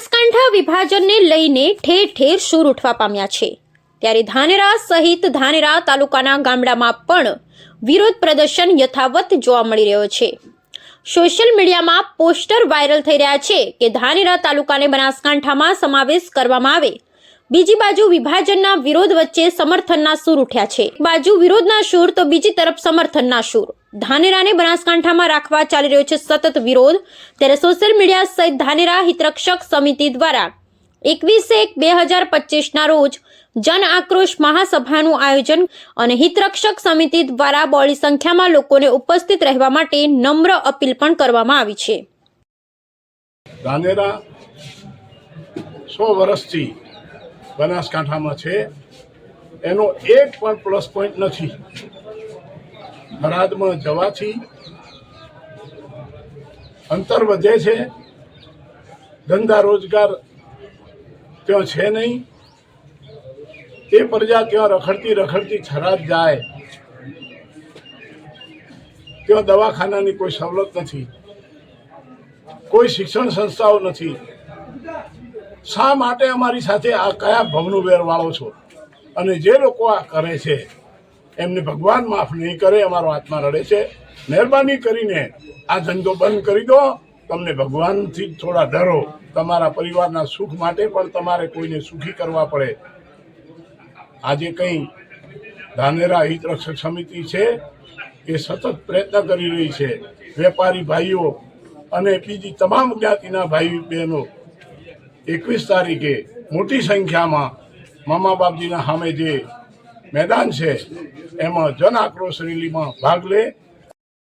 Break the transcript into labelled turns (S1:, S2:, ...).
S1: બનાસકાંઠા વિભાજનને લઈને ઠેર ઠેર સૂર ઉઠવા પામ્યા છે. ત્યારે ધાનેરા સહિત ધાનેરા તાલુકાના ગામડામાં પણ વિરોધ પ્રદર્શન યથાવત જોવા મળી રહ્યો છે. સોશિયલ મીડિયામાં પોસ્ટર વાયરલ થઈ રહ્યા છે કે ધાનેરા તાલુકાને બનાસકાંઠામાં સમાવેશ કરવામાં આવે બીજી બાજુ વિભાજનના વિરોધ વચ્ચે સમર્થનના સૂર ઉઠ્યા છે. બાજુ વિરોધના સૂર તો બીજી તરફ સમર્થનના સૂર. ધાનેરાને બનાસકાંઠામાં રાખવા ચાલી રહ્યો છે સતત વિરોધ. ત્યારે સોશિયલ મીડિયા સહિત ધાનેરા હિતરક્ષક સમિતિ દ્વારા એકવીસ એક બે હજાર પચીસના રોજ જન આક્રોશ મહાસભાનું આયોજન અને હિતરક્ષક સમિતિ દ્વારા બોળી સંખ્યામાં લોકોને ઉપસ્થિત રહેવા માટે નમ્ર અપીલ પણ કરવામાં આવી છે.
S2: ધાનેરા સો વર્ષથી બનાસકાંઠામાં છે. એનો એક પણ પ્લસ પોઈન્ટ નથી. થરાદમાં જવાથી અંતર વધે છે. ધંધા રોજગાર ત્યાં છે નહીં. તે પ્રજા ત્યાં રખડતી રખડતી થરાદ જાય. ત્યાં દવાખાનાની કોઈ સવલત નથી. કોઈ શિક્ષણ સંસ્થાઓ નથી. શા માટે અમારી સાથે આ કયા ભવનું વેરવાળો છો? અને જે લોકો આ કરે છે, એમને ભગવાન માફ નહીં કરે, અમારો આત્મા રડે છે. મહેરબાની કરીને આ ધંધો બંધ કરી દો. તમને ભગવાનથી થોડા ડરો. તમારા પરિવારના સુખ માટે પણ તમારે કોઈને સુખી કરવા પડે. આજે કંઈ ધાનેરા હિતરક્ષક સમિતિ છે, એ સતત પ્રયત્ન કરી રહી છે. વેપારી ભાઈઓ અને બીજી તમામ જ્ઞાતિના ભાઈ બહેનો એકવીસ તારીખે મોટી સંખ્યામાં મામા બાપજીના સામે જે મેદાન છે, એમાં જન આક્રોશ રેલીમાં ભાગ લે